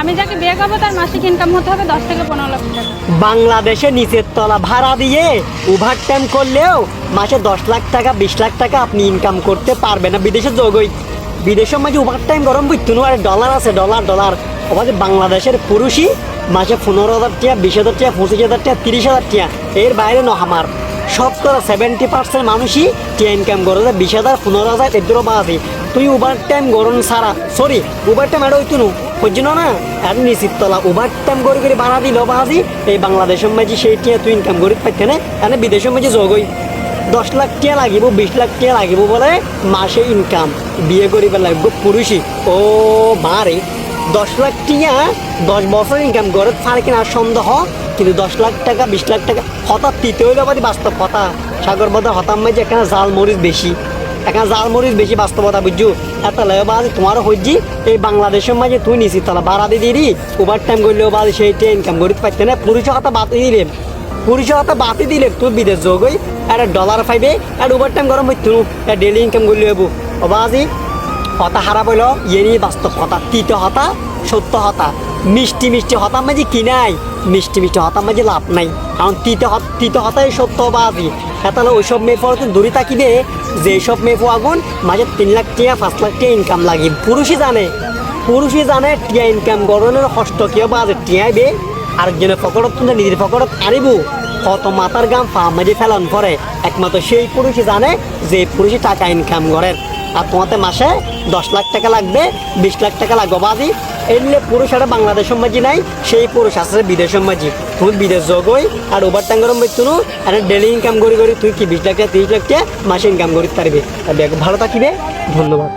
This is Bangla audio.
আমি যাকে বিয়ে করব, তার মাসিক ইনকাম হতে হবে দশ থেকে পনেরো লক্ষ টাকা। বাংলাদেশে নিচের তলা ভাড়া দিয়ে ওভার টাইম করলেও মাসে দশ লাখ টাকা, বিশ লাখ টাকা আপনি ইনকাম করতে পারবেন না। বিদেশে যোগই বিদেশের মাঝে ওভার টাইম গরম বুঝতুন আর ডলার আছে ডলার ডলার আমাদের বাংলাদেশের পুরুষই মাসে পনেরো হাজার টাকা, বিশ হাজার টাকা, পঁচিশ হাজার টাকা, তিরিশ হাজার টাকা, এর বাইরে ন আমার। শতকরা সেভেন্টি পার্সেন্ট মানুষই টিয়া ইনকাম করে যে বিশ হাজার, পনেরো হাজার এদেরও বাজে তুই ওভার টাইম গরম সারা সরি ওভার টাইম এটা হইতো বুঝছ না? আর নিশ্চিত তলা ওভার টাইম করে করে বাড়া দিল বাজি, এই বাংলাদেশের মাঝে সেই টিয়া তুই ইনকাম করি পাইতে না, এনে বিদেশের মাঝে যোগই দশ লাখ টিয়া লাগিব, বিশ লাখ টিয়া লাগিব বলে মাসে ইনকাম বিয়ে করিব লাগব পুরুষই। ও মারে দশ লাখ টিয়া দশ বছর ইনকাম করে ফার কিনা সন্দেহ? কিন্তু দশ লাখ টাকা, বিশ লাখ টাকা, হঠাৎ তৃতীয় হইলে বাদী বাস্তব কথা। সাগর বাজার হতাম যে এখানে জাল মরিচ বেশি। এখানে জাল মরিচ বেশি বাস্তবতা, বুঝছ? এত লেও বাজ তোমারও হইজি, এই বাংলাদেশের মাঝে তুই নিছি তাহলে বাড়া দিয়ে দিলি ওভার টাইম করলেও বাজ সেইটা ইনকাম করিতে পারতে না পুরুষের কথা বাদ দিলে। পুরুষের কথা বাতি দিলে তুই বিদেশ যোগই একটা ডলার পাইবে আর ওভার টাইম গরম হইতো ডেলি ইনকাম করলে হব অবাজি হতা হারা ইয়ে নিয়ে বাস্তব হতা, তিত হতা, সত্য হতা। মিষ্টি মিষ্টি হতার মাঝে কি নাই? মিষ্টি মিষ্টি হতার মাঝে লাভ নাই। কারণ তিত হত- তিত হতাই সত্য বাজি তাহলে ওইসব মেয়ে পরে তুমি দূরে থাকিবে যে সব মেয়ে আগুন, মাঝে তিন লাখ টিয়া, পাঁচ লাখ টিয়া ইনকাম লাগে। পুরুষই জানে পুরুষই জানে টিয়া ইনকাম গরনের হস্ত কিয় বাজে টিয়াইবে আরেকজনের পকড়ত তুমি নিজের পকড়ত আনিব। কত মাথার গাম, পা মাঝে ফেলন পরে। একমাত্র সেই পুরুষই জানে যে পুরুষই টাকা ইনকাম করেন। আর তোমাতে মাসে দশ লাখ টাকা লাগবে, বিশ লাখ টাকা লাগবে। বাজি এলে পুরুষ একটা বাংলাদেশ সম্মাজি নাই, সেই পুরুষ আছে বিদেশ সম্মাজি তুমি বিদেশ যোগই আর ওভার টাঙ্গর মৃত্যু আর ডেলি ইনকাম করি করি তুই কি বিশ লাখ টাকা, তিরিশ লাখ টাকা মাসে ইনকাম করি পারবি। ভালো থাকিবে। ধন্যবাদ।